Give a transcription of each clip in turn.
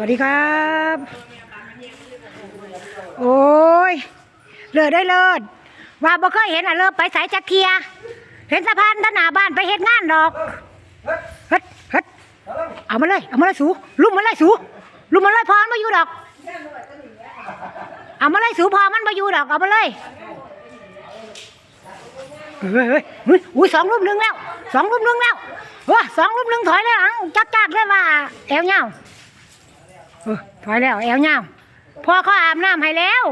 วัสดีครับ โอ้ย เลิศได้เลิศว่าบ่เคยเห็นอะเลิศไปสายจักเคีย เห็นสะพานด้านหน้าบ้านไปเฮ็ดงานดอกเฮ็ดเฮ็ดเอามาเลย เอามาเลยสูลุ่มมาเลยสูลุ่มมาเลยพอมันมาอยู่ดอก เอามาเลยสูพอมันมาอยู่ดอก เอามาเลยเฮ้ยเฮ้ยอุ้ยสองลุ่มหนึ่งแล้วสองลุ่มหนึ่งแล้วว้าสองลุ่มหนึ่งถอยเลยอังจักจักเลยว่าแอวเงา อถอยแล้วแอวเงาพ่อเขาอาบน้ำให้แล้ว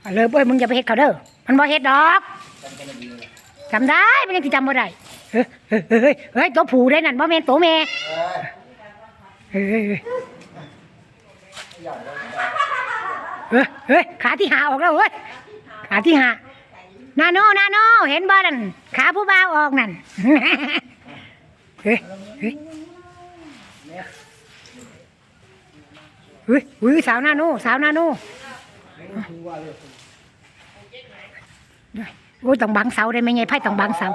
เอาเลยเอ้ยมึงอย่าไปเฮ็ดเขาเด้อมันบ่เฮ็ดดอกจำได้มันยังสิจำบ่ได้เฮ้ยเฮ้ยเฮ้ยเฮ้ยตัวผูได้นั่นบ่แม่นตัวแม่เฮ้ยเฮ้ยเฮ้ยเฮ้ยเฮ้ยขาที่หาออกแล้วเฮ้ยขาที่หานาโนนาโนเห็นบ่นั่นขาผู้บ่าวออกนั่นเฮ้ยเฮ้ย เฮ้ยเฮ้ยสาวนาโนสาวนาโนโอ้ยต้องบังเสาได้ไหมไงไพ่ต้องบังเสา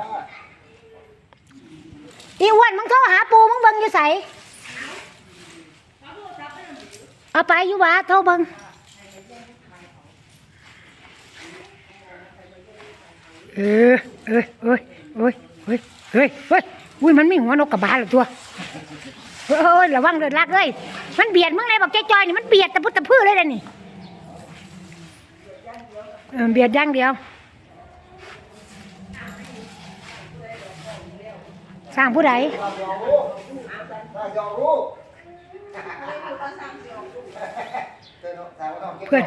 อีอ้วนมึงโทรหาปูมึงเบิ่งอยู่ใสเอาไปอยู่วะโทรเบิ่งเออเอ้ยเอ้ยเอ้ยเฮ้ยเฮ้ยเฮ้ยอุ้ยมันไม่หัวนกกระบาลหรอตัว เฮ้ยระวังเลยลักเอ้ยมันเบียดมึงเลยบอกจอยๆนี่มันเบียดตะพุตตะพื้เลยเลยนี่เบียดย่างเดียว สร้างผู้ใดเพื่อน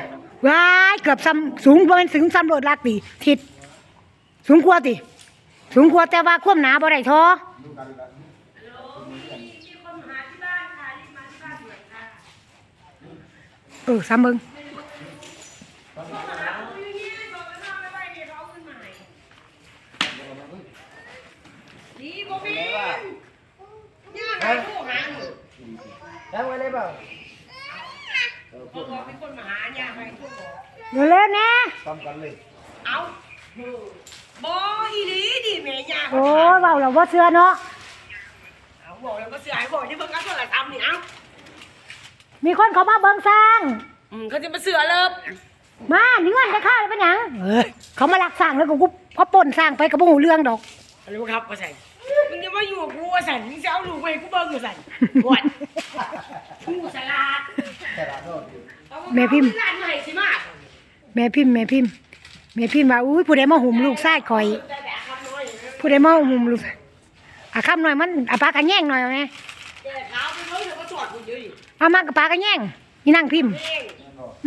ว้ายเกือบซ้ำสูงประมาณสูงซ้ำรถลากตีทิศสูงกว่าติสูงกว่าแต่ว่าความหนาบ่ได้ท้อ เออซ้ำเบิงดีบ่มีย่าหาผู้หาหนูยังไว้ได้เปล่าบอกว่าเป็นคน มาหาย่าให้ผู้บอกเร็วๆนะทำกันเลยเอาบ่อีหลีดิแม่ย่าโอ้ยเบาเราว่าเสื้อเนาะเอาบอกแล้วก็เสียหายบอกที่เบิ่งกันโทรศัพท์นี่เอามีคนเขามาเบิ่งสร้าง อืมเขาจะมาเสือเลิบมานี่เงินจะฆ่าเลยเป็นหยังเอ้ยเขามาลักสร้างแล้วก็กูเขาปล้นสร้างไปกับหูเรื่องดอก รู้ครับว่าใส่มึงจะมาอยู่กับกูว่าสั่นมึงจะเอาลูกไปให้กูเบิ่งอยู่สั่นปวดกูสลาดแต่ละโน่นแม่พิมพ์ร้านใหม่สิมากแม่พิมพ์แม่พิมพ์แม่พิมพ์ว่าอุ้ยผู้ใดมาหุ่มลูกชายคอย แต่แต่คำน้อยผู้ใดมาหุ่มลูกอาคำหน่อยมันอาปากกระแย่งหน่อยไหมแต่เท้าไปเลยเดี๋ยวก็จอดกูเยอะอยู่ เอามากระปลากระแยงนี่นั่งพิมพ์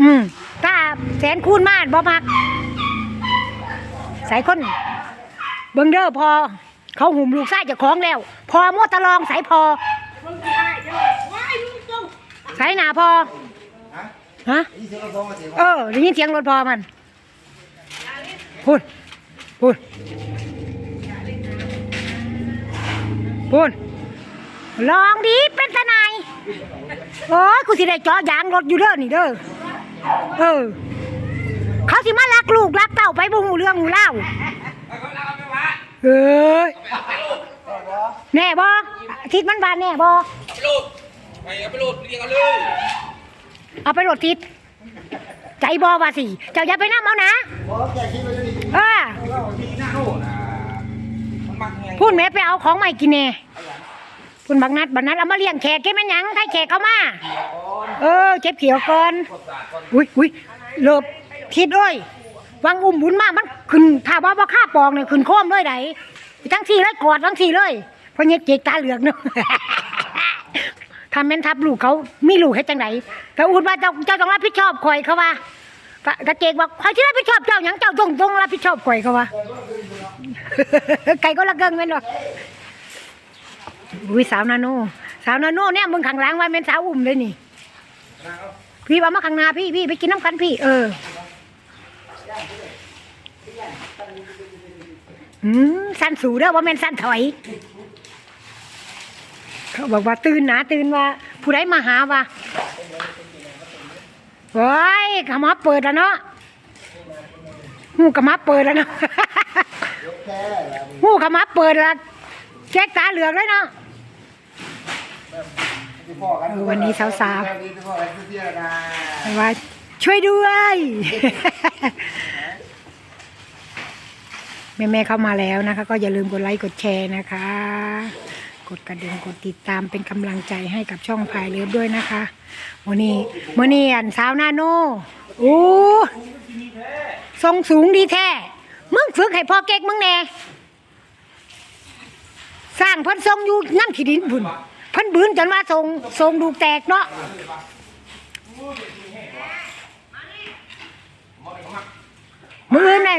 อืมตาแสนคูณมาบ่มักใส่คนเบิงเด้อพอ เขาหุ่มลูกชายเจ้าของแล้ว พอมดตะลองใส่พอมึงจะได้เด้อว้ายมึงต้องใส่หนาพอฮะเออได้ยินเสียงรถพอมันพูดพูดพูดลองดี โอ้ยกูสิได้เจาะยางรถอยู่เด้อนี่เด้อเออ เขาสิมาลักลูกลักเต้าไปบ่หูเรื่องหูเล่าวเอ้ยแน่บ่ทิศมันบานแน่บ่ไปโหลดไปเอาไปโหลดเรียงกันเลยเอาไปโหลดทิศใจบ่ว่าสิเจ้าอย่าไปน้ำเอานะพอแกคิดไว้ดีเออเราที่หน้าโหลดอะมันมักไงพูดแม่ไปเอาของใหม่กินแน่ พูดบักนัดบักนัดเอามาเลี้ยงแขกเก็บแม่นหยังให้แขกเข้ามา เออเก็บเขียวก่อนอุ้ยอุ้ยเลิบทิศเอ้ยวังอุ้มบุญมากมันขึ้นถ้าว่าว่าข้าปองเนี่ยขึ้นโค้มเลยไหนทั้งทีเลยกอดทั้งทีเลยเพราะเนี่ยเจกตาเหลือกเนาะ ทำแม่นทับลูกเขามีลูกให้จังไหนแต่อุดว่าเจ้าเจ้าต้องรับผิดชอบคอยเขาว่ากะกะเจกบอกใครที่รับผิดชอบเจ้าหยังเจ้าต้องต้องรับผิดชอบคอยเขาว่า ไก่ก็ละเกิงแม่นบ่ อุ้ยสาวนาโนสาวนาโนเนี่ยมึงขังล้างไว้เป็นสาวอุ้มเลยนี่ พี่เอามาข้างนาพี่พี่ไปกินน้ำกันพี่ เอออืมสั้นสูเด้อว่าแม่นสั้นถอย เขาบอกว่าตื่นนะตื่นว่า ผู้ใดมาหาว่าโอ้ยขมาเปิดแล้วเนาะหูขมาเปิดแล้วเนาะหูขมาเปิดแล้วแจ๊กตาเหลือกเลยเนาะ วันนี้สาวแบบนี้พ่ออะไรเที่ยวนะๆว่าช่วยด้วยแม่แม่ๆเข้ามาแล้วนะคะ ก็อย่าลืมกดไลค์กดแชร์นะคะ กดกระดิ่งกดติดตามเป็นกำลังใจให้กับช่องพายเลิฟด้วยนะคะวันนี้วันนี้อันสาวนาโนโอ้ทรงสูงดีแท้มึงฝึกให้พ่อเก๊กมึงแน่สร้างเพิ่นทรงอยู่นั่นขีดินพุ่น เพิ่นบืนจนว่าทรงทรงดูแตกเนาะมืออื่นใน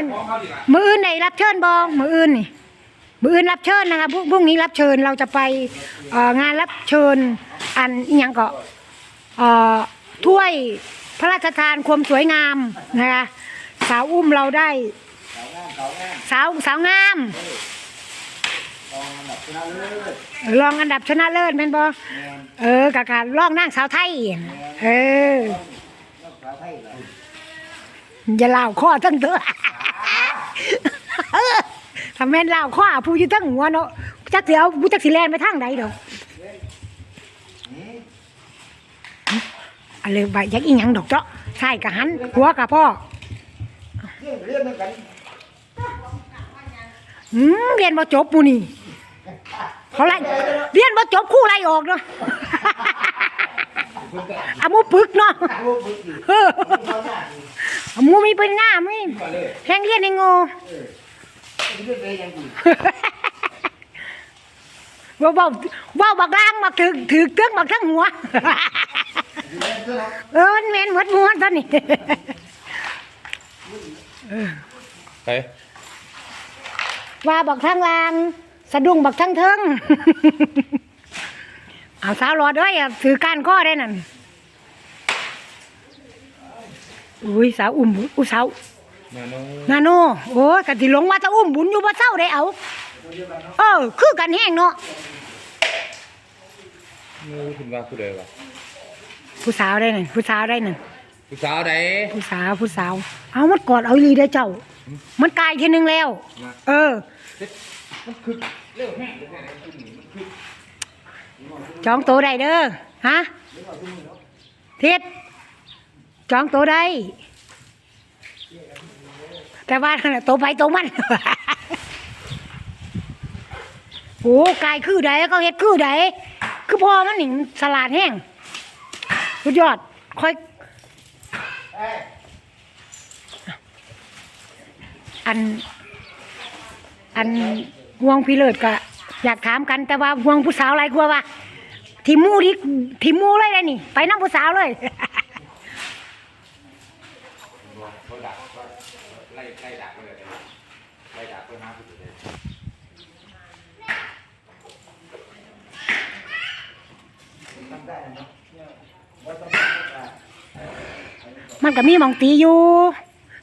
มืออื่นในรับเชิญบองมืออื่นนี่มืออื่นรับเชิญนะคะพรุ่งพรุ่งนี้รับเชิญเราจะไปงานรับเชิญอันอยังก็เอ่อถ้วยพระราชทานความสวยงามนะคะสาวอุ้มเราได้ สาวสาวงาม รองอันดับชนะเลิศแม่นบอเออกะการรองนางสาวไทยเอออย่าเล่าข้อทั้งเถอะทำแม่นเล่าข้อผู้อยืดทั้งหัวเนาะจักเสียวผู้จักสิแลนไปทางใดดอกอะไรใบยักอีหยังดอกเจาะใช่กะหันหัวกับพ่อเรื่องเรื่องนั้นกันอืมเรียนบ่จบปูนี่ เขาไล่เรียนบ่จบครู่ไล่ออกเนาะอามูปึกเนาะพวกมึงอีกเออเขาหน้าดีอามูมีเป็นง่าไม่แห้งเรียนในโง่เรื่องอะไรยังดีว่าเบาเบาบักล่างบักถึกถือเตื้องบักทั้งหัวเรื่องเออมันแม่นหมดม้วนตอนนี้ไปว่าบักทั้งล่าง สะดุ้งบักทั้งเทิงเอาสาวรอดเด้วยถือการข้อได้นั่นอุ้ยสาวอุ้มบุญอุ้ยสาวนาโนนาโนโอ้ยกันที่ลงมาจะอุ้มบุญอยู่บ่เศร้าได้เอาเออคือกันแห้งเนาะมูคุณว่าคือใดวะผู้สาวได้นั่นผู้สาวได้นั่นผู้สาวใดผู้สาวผู้สาว เอามันกอดเอาอีหลีได้อเจ้า มันกลายทีนึงแล้ว เออ มันคือเร็วแม่งเลยแม่งมันคือจองโตวได้เด้อฮะทิศจองโตวได้ แต่ว่านั่นน่ะโตวไปโตวมันโอ้กายคือใดเขาเฮ็ดคือใดคือพอมันหนิงสลาดแห้งสุดยอดค่อยอัน อัน ห่วงพี่เลิศก็อยากถามกันแต่ว่าห่วงผู้สาวอะไรกลัวว่าทีมูที่ทีมูเลยเลยนี่ ไปน้ำผู้สาวเลยเขาดักไล่ไล่ดักเลยไล่ดักเพื่อหาผู้เลยมันก็มีมองตีอยู่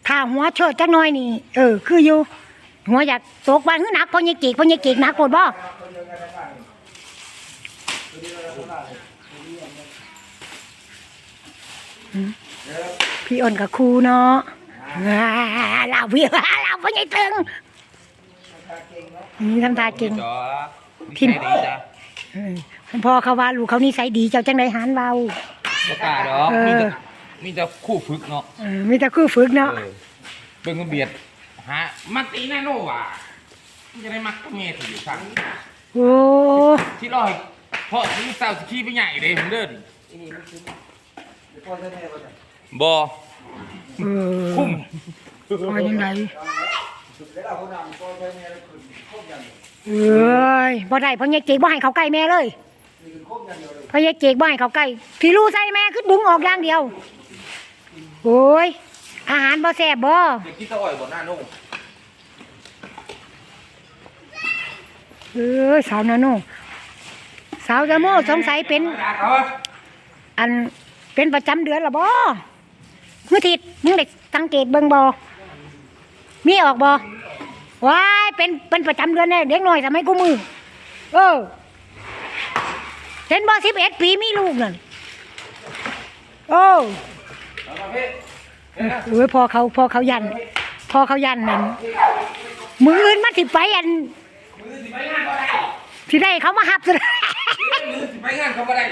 ถ้าหัวเชิดจักหน้อยนี่ เออ คืออยู่ หัวอยากตกบ้านคือหนักพราะยายเกกพราะยายเกกหนักปวดบ่พี่อ่อนกับครูเนาะอ่าเราพี่เราเพราะยายตึงนี่ทำตาเก่งจอพิมพ์ใช่ดีจ้ะเอพ่อเขาว่าลูกเขานิสัยดีเจ้าจังไดหานเบาบ่กล้าดอกเอมีแต่คู่ฝึกเนาะมีแต่คือฝึกเนาะเออเบิ่งเบียด ฮะมักตีแน่โนว่ะมันจะได้มักกับเมียที่อยู่ฟังโอ้ที่รอให้พ่อที่สาวสิขี้ไปใหญ่เลยผมเดินพ่อจะแน่ก็จะบ่เออคุ้มว่ายังไงแล้วเราคนนั้นพ่อจะแน่คือคบอย่างเอ้ยบ่ได้เพราะยายเกกบ่ให้เขาใกล้แม่เลยนี่คือคบอย่างเดียวเลยเพราะยายเกกบ่ให้เขาใกล้ที่รู้ใส่แม่คือดึงออกอย่างเดียวโอ้ย อาหารบ่แซ่บบ่เด็กที่ตะอ่อยบ่หน้าโน่เอ้ยสาวนาโนสาวจะโมสงสัยเป็นด่าเขาอะอันเป็นประจำเดือนละบ่เมื่อทิดมึงได้สังเกตเบิ่งบ่มีออกบ่ว้ายเป็นเป็นประจำเดือนแน่เด็กน้อยสมัยกูมือเออเห็นบ่สิบเอ็ดปีมีลูกนั่นโอ้ เอามาพี่เอ้ยพอเขาพอเขายัน พอเขายันนั่นมืออื่นมันสิไปอันมือสิไปงานก็ได้สิได้เขามาหับสุดมือสิไปงานก็เขาไ่ได้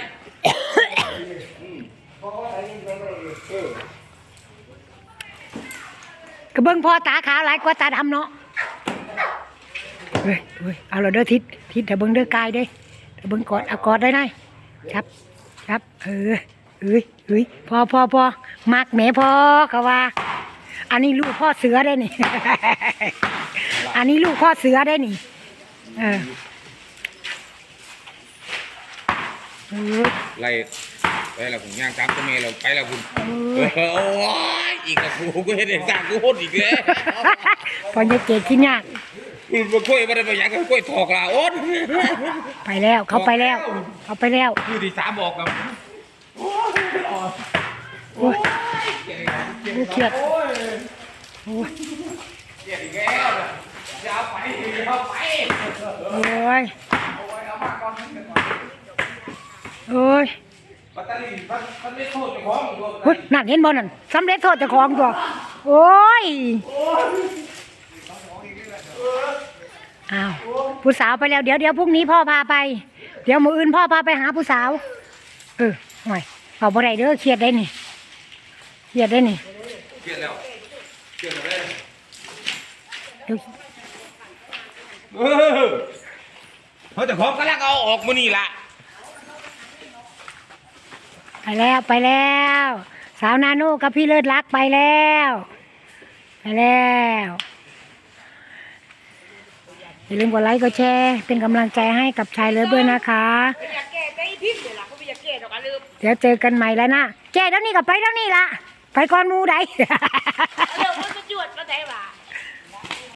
กระเบื้องพ่อตาขาวหลายกว่าตาดำเนาะเฮ้ยเฮ้ยเอาเราเด้อทิศทิศเดี๋ยวเบิ้งเด้อกายเด้เดี๋ยวเบิ้งกอดเอากอดได้ไหมครับ ครับ เออเอ้ย เอ้ยพอพอพอมักแหม่พอเขาว่า อันนี้ลูกพ่อเสือได้นี่ อันนี้ลูกพ่อเสือได้นี่ เออเออไล่ไปแล้วผมย่างตามตัวเมย์เราไปแล้วคุณเออโอ้ยอีกแล้วกูกูเห็นเอกสารกูโหดอีกแล้วพอจะเกตขี้ยากคุณมาคุยมาได้ไปยังก็คุยถอกลาโอ๊ตไปแล้วเขาไปแล้ว เขาไปแล้วคือที่สามบอกกับ โอ้ยลูก เครียดโอ้ยเกียดอีกแล้วจะเอาไปเอาไปโอ้ยโอ้ยปัตตานีมันมันไม่โทษเจ้าของตัวเฮ้ยนั่นเห็นบ่นั่นสำเร็จโทษเจ้าของตัวโอ้ยอ้าวผู้สาวไปแล้วเดี๋ยวเดี๋ยวพรุ่งนี้พ่อพาไป เดี๋ยวมืออื่นพ่อพาไปหาผู้สาว เออห่วยเอาบ่ได้เด้อเครียดได้นี่เครียดได้นี่ เกียดแล้วเกียดแล้ว เดี๋ยว เออเขาเจ้าของกำลังเอาออกมานี่ละไปแล้วไปแล้ว สาวนาโน่กับพี่เลิศรักไปแล้ว ไปแล้วอย่าลืมกดไลค์กดแชร์เป็นกำลังใจให้กับชายเลิฟด้วยนะคะไม่อยากแก้ใจพิษเลยล่ะเขาไม่อยากแก้ดอกอะลืมเดี๋ยวเจอกันใหม่แล้วนะแจ้แล้วนี่ก็ไปแล้วนี่ละไปก่อนหมูใดเรื่องมันจะจวดก็ได้ว่า